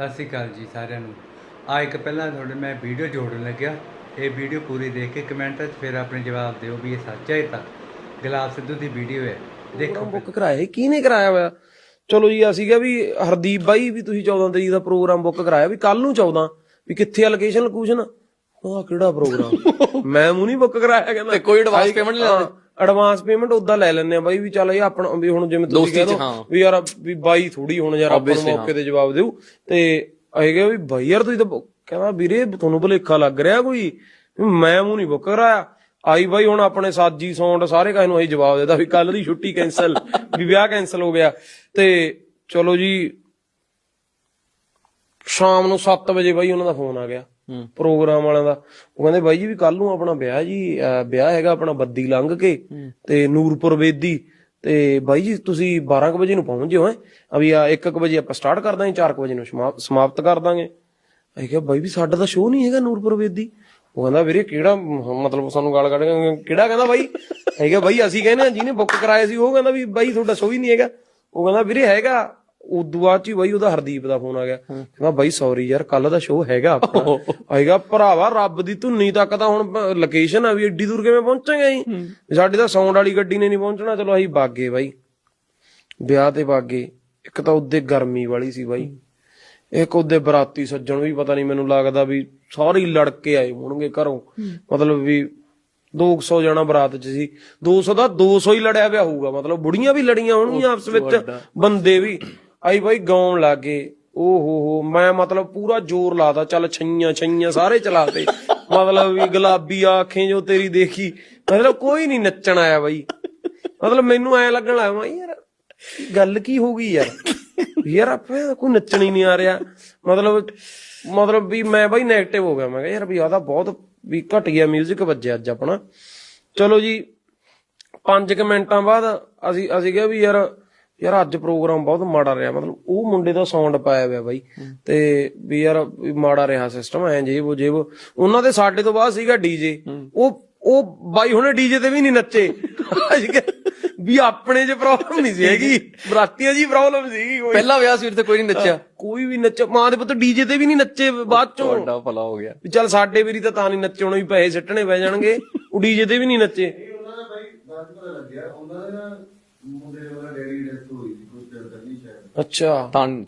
ਸਤਿ ਸ਼੍ਰੀ ਅਕਾਲ ਜੀ ਸਾਰਿਆਂ ਨੂੰ। ਆ ਇੱਕ ਪਹਿਲਾਂ ਤੁਹਾਡੇ ਮੈਂ ਵੀਡੀਓ ਜੋੜਨ ਲੱਗਿਆ। ਇਹ ਵੀਡੀਓ ਪੂਰੀ ਦੇਖ ਕੇ ਕਮੈਂਟਾਂ 'ਚ ਫਿਰ ਆਪਣੇ ਜਵਾਬ ਦਿਓ ਵੀ ਇਹ ਸੱਚ ਹੈ ਤਾਂ ਗੁਲਾਬ ਸਿੱਧੂ ਦੀ ਵੀਡੀਓ ਹੈ। ਦੇਖੋ ਬੁੱਕ ਕਰਾਇਆ ਕੀ ਨਹੀਂ ਕਰਾਇਆ ਹੋਇਆ? ਚਲੋ ਜੀ ਅਸੀਂ ਕਿਹਾ ਵੀ ਹਰਦੀਪ ਬਾਈ ਵੀ ਤੁਸੀਂ 14 ਤਰੀਕ ਦਾ ਪ੍ਰੋਗਰਾਮ ਬੁੱਕ ਕਰਾਇਆ ਵੀ ਕੱਲ ਨੂੰ 14 ਵੀ ਕਿੱਥੇ ਆ ਲੋਕੇਸ਼ਨ ਲੋਕੇਸ਼ਨ ਉਹ ਕਿਹੜਾ ਪ੍ਰੋਗਰਾਮ ਮੈਂ ਮੂੰਹ ਨਹੀਂ ਬੁੱਕ ਕਰਾਇਆ ਕਹਿੰਦਾ। ਤੇ ਕੋਈ advance payment ਨਹੀਂ ਲੈਣੀ? ਐਡਵਾਂਸ ਪੇਮੈਂਟ ਉਦਾਂ ਲੈ ਲੈਣੇ ਆ ਬਾਈ ਵੀ ਚੱਲ ਇਹ ਆਪਣਾ ਵੀ ਹੁਣ ਜਿਵੇਂ ਤੁਸੀਂ ਦੋਸਤੀ ਚ, ਦੋ ਹਾਂ। ਵੀ ਯਾਰ ਵੀ ਬਾਈ ਥੋੜੀ ਹੁਣ ਯਾਰ ਆਪਾਂ ਨੂੰ Obviously, ਮੌਕੇ ਤੇ ਜਵਾਬ ਦਿਓ ਤੇ ਕਿਹਾ ਵੀ ਬਾਈ ਯਾਰ ਤੁਸੀਂ ਤਾਂ ਕਹਿੰਦਾ ਵੀਰੇ ਤੁਹਾਨੂੰ ਭੁਲੇਖਾ ਲੱਗ ਰਿਹਾ ਕੋਈ ਵੀ ਮੈਂ ਮੂੰਹ ਨਹੀਂ ਬੁੱਕ ਕਰਾਇਆ ਆਈ ਬਾਈ ਹੁਣ ਆਪਣੇ ਸਾਜੀ ਸੌਂਡ ਸਾਰੇ ਕਾਹ ਨੂੰ ਅਸੀਂ ਜਵਾਬ ਦੇਦਾ ਵੀ ਕੱਲ ਦੀ ਛੁੱਟੀ ਕੈਨਸਲ ਵੀ ਵਿਆਹ ਕੈਨਸਲ ਹੋ ਗਿਆ ਤੇ ਚਲੋ ਜੀ ਸ਼ਾਮ ਨੂੰ 7 ਵਜੇ ਬਾਈ ਉਹਨਾਂ ਦਾ ਫੋਨ ਆ ਗਿਆ। ਪ੍ਰੋਗਰਾਮ ਵਾਲਿਆਂ ਦਾ। ਉਹ ਕਹਿੰਦੇ ਬਾਈ ਜੀ ਵੀ ਕੱਲ ਨੂੰ ਆਪਣਾ ਵਿਆਹ ਜੀ ਵਿਆਹ ਹੈਗਾ ਆਪਣਾ ਬੱਦੀ ਲੰਘ ਕੇ ਤੇ ਨੂਰਪੁਰ ਵੇਦੀ ਤੇ ਬਾਈ ਜੀ ਤੁਸੀਂ 12 ਕੁ ਵਜੇ ਨੂੰ ਪਹੁੰਚ ਜਿਓ ਹੈ। ਅਭੀ ਆ 1 ਕੁ ਵਜੇ ਆਪਾਂ ਸਟਾਰਟ ਕਰ ਦਾਂਗੇ 4 ਕੁ ਵਜੇ ਨੂੰ ਸਮਾ- ਸਮਾਪਤ ਕਰ ਦਾਂਗੇ। ਅਸੀਂ ਕਿਹਾ ਬਾਈ ਵੀ ਸਾਡਾ ਤਾਂ ਸ਼ੋਅ ਨਹੀਂ ਹੈਗਾ ਨੂਰਪੁਰ ਵੇਦੀ ਉਹ ਕਹਿੰਦਾ ਵੀਰੇ ਕਿਹੜਾ ਮਤਲਬ ਸਾਨੂੰ ਗਾਲ ਕੱਢ ਕੇ ਕਿਹੜਾ ਕਹਿੰਦਾ ਬਾਈ? ਕਿਹਾ ਬਾਈ ਅਸੀਂ ਕਹਿੰਦੇ ਆ ਜਿਹਨੇ ਬੁੱਕ ਕਰਾਇਆ ਸੀ ਉਹ ਕਹਿੰਦਾ ਵੀ ਬਾਈ ਤੁਹਾਡਾ ਸ਼ੋਅ ਹੀ ਨਹੀਂ ਹੈਗਾ। ਉਹ ਕਹਿੰਦਾ ਵੀਰੇ ਹੈਗਾ। ਉਦੋਂ ਬਾਅਦ ਚ ਹੀ ਬਾਈ ਉਹਦਾ ਹਰਦੀਪ ਦਾ ਫੋਨ ਆ ਗਿਆ। ਕਹਿੰਦਾ ਬਾਈ ਸੌਰੀ ਯਾਰ ਕੱਲ ਦਾ ਸ਼ੋਅ ਹੈਗਾ ਆਪਣਾ। ਆਏਗਾ ਭਰਾਵਾ ਰੱਬ ਦੀ ਧੁੰਨੀ ਤੱਕ ਤਾਂ ਹੁਣ ਲੋਕੇਸ਼ਨ ਆ ਵੀ ਏਡੀ ਦੂਰ ਕਿਵੇਂ ਪਹੁੰਚਾਂਗੇ ਅਸੀਂ? ਸਾਡੀ ਤਾਂ ਸਾਊਂਡ ਵਾਲੀ ਗੱਡੀ ਨੇ ਨਹੀਂ ਪਹੁੰਚਣਾ। ਚਲੋ ਅਸੀਂ ਬਾਗੇ ਬਾਈ। ਵਿਆਹ ਤੇ ਬਾਗੇ। ਇੱਕ ਤਾਂ ਉਹਦੇ ਗਰਮੀ ਵਾਲੀ ਸੀ ਬਾਈ। ਇੱਕ ਉਹਦੇ ਬਰਾਤੀ ਸੱਜਣ ਵੀ ਪਤਾ ਨਹੀਂ ਮੈਨੂੰ ਲੱਗਦਾ ਵੀ ਸਾਰੇ ਲੜਕੇ ਆਏ ਹੋਣਗੇ ਘਰੋਂ। ਮਤਲਬ ਵੀ 200 ਜਣਾ ਬਰਾਤ ਚ ਸੀ। 200 ਦਾ 200 ਹੀ ਲੜਿਆ ਪਿਆ ਹੋਊਗਾ। ਮਤਲਬ ਬੁੜੀਆਂ ਵੀ ਲੜੀਆਂ ਹੋਣਗੀਆਂ ਆਪਸ ਵਿੱਚ। ਬੰਦੇ ਵੀ। ਆਈ ਬਾਈ ਗਾਉਣ ਲੱਗੇ। ਓ ਹੋ ਹੋ, ਮੈਂ ਮਤਲਬ ਪੂਰਾ ਜ਼ੋਰ ਲਾਤਾ, ਚੱਲ ਛਈਆਂ ਛਈਆਂ ਸਾਰੇ ਚਲਾਤੇ ਮਤਲਬ ਵੀ ਗੁਲਾਬੀ ਆਖੇ ਜੋ ਤੇਰੀ ਦੇਖੀ। ਮਤਲਬ ਕੋਈ ਨਹੀਂ ਨੱਚਣ ਆਇਆ ਬਾਈ। ਮਤਲਬ ਮੈਨੂੰ ਐ ਲੱਗਣ ਲੱਗਾ ਮੈਂ ਯਾਰ, ਗੱਲ ਕੀ ਹੋ ਗਈ ਯਾਰ? ਯਾਰ ਆਪੇ ਕੋਈ ਨੱਚਣ ਹੀ ਨਹੀਂ ਆ ਰਿਹਾ। ਮਤਲਬ ਮਤਲਬ ਵੀ ਮੈਂ ਬਾਈ ਨੈਗੇਟਿਵ ਹੋ ਗਿਆ। ਮੈਂ ਕਿਹਾ ਯਾਰ ਵੀ ਆਦਾ ਬਹੁਤ ਵੀ ਘਟ ਗਿਆ 뮤직 ਵੱਜਿਆ ਅੱਜ ਆਪਣਾ। ਚਲੋ ਜੀ 5 ਮਿੰਟਾਂ ਬਾਅਦ ਅਸੀਂ ਅਸੀਂ ਕਿਹਾ ਵੀ ਯਾਰ ਯਾਰ ਅੱਜ ਪ੍ਰੋਗਰਾਮ ਬਹੁਤ ਮਾੜਾ ਰਿਹਾ ਮਤਲਬ ਉਹ ਮੁੰਡੇ ਦਾ ਸਾਊਂਡ ਪਾਇਆ ਹੋਇਆ ਬਾਈ। ਤੇ ਵੀ ਯਾਰ ਮਾੜਾ ਰਿਹਾ ਸਿਸਟਮ ਐ ਜੇ ਉਹ ਜੇ ਉਹ ਉਹਨਾਂ ਦੇ ਸਾਡੇ ਤੋਂ ਬਾਅਦ ਸੀਗਾ ਡੀਜੇ ਉਹ ਉਹ ਬਾਈ ਹੁਣੇ ਡੀਜੇ ਤੇ ਵੀ ਨਹੀਂ ਨੱਚੇ। ਵੀ ਆਪਣੇ 'ਚ ਪ੍ਰੋਬਲਮ ਨਹੀਂ ਸੀ ਹੈਗੀ। ਬਰਾਤੀਆਂ ਜੀ ਪ੍ਰੋਬਲਮ ਸੀਗੀ ਕੋਈ। ਪਹਿਲਾ ਵਿਆਹ ਸੀ ਤੇ ਕੋਈ ਨਹੀਂ ਨੱਚਿਆ। ਕੋਈ ਵੀ ਨੱਚ ਮਾਂ ਦੇ ਪੁੱਤ ਡੀਜੇ ਤੇ ਵੀ ਨਹੀਂ ਨੱਚੇ ਬਾਅਦ ਚੋਂ। ਤੁਹਾਡਾ ਭਲਾ ਹੋ ਗਿਆ। ਵੀ ਚੱਲ ਸਾਡੇ ਵੀਰੀ ਤਾਂ ਤਾਂ ਨਹੀਂ ਨੱਚੇ ਹੁਣ ਵੀ ਪੈਸੇ ਸਿੱਟਣੇ ਪੈ ਜਾਣਗੇ। ਉਹ ਡੀਜੇ ਤੇ ਵੀ ਨਹੀਂ ਨੱਚੇ। ਉਹਨਾਂ ਦਾ ਬਾਈ ਬਾਅਦ ਚ ਪਤਾ ਲੱਗਿਆ ਉਹਨਾਂ ਦੇ ਨਾ ਮੁੰਡੇ ਦੇ ਵਾਲਾ ਅੱਛਾ। ਤਾਂ ਨਹੀਂ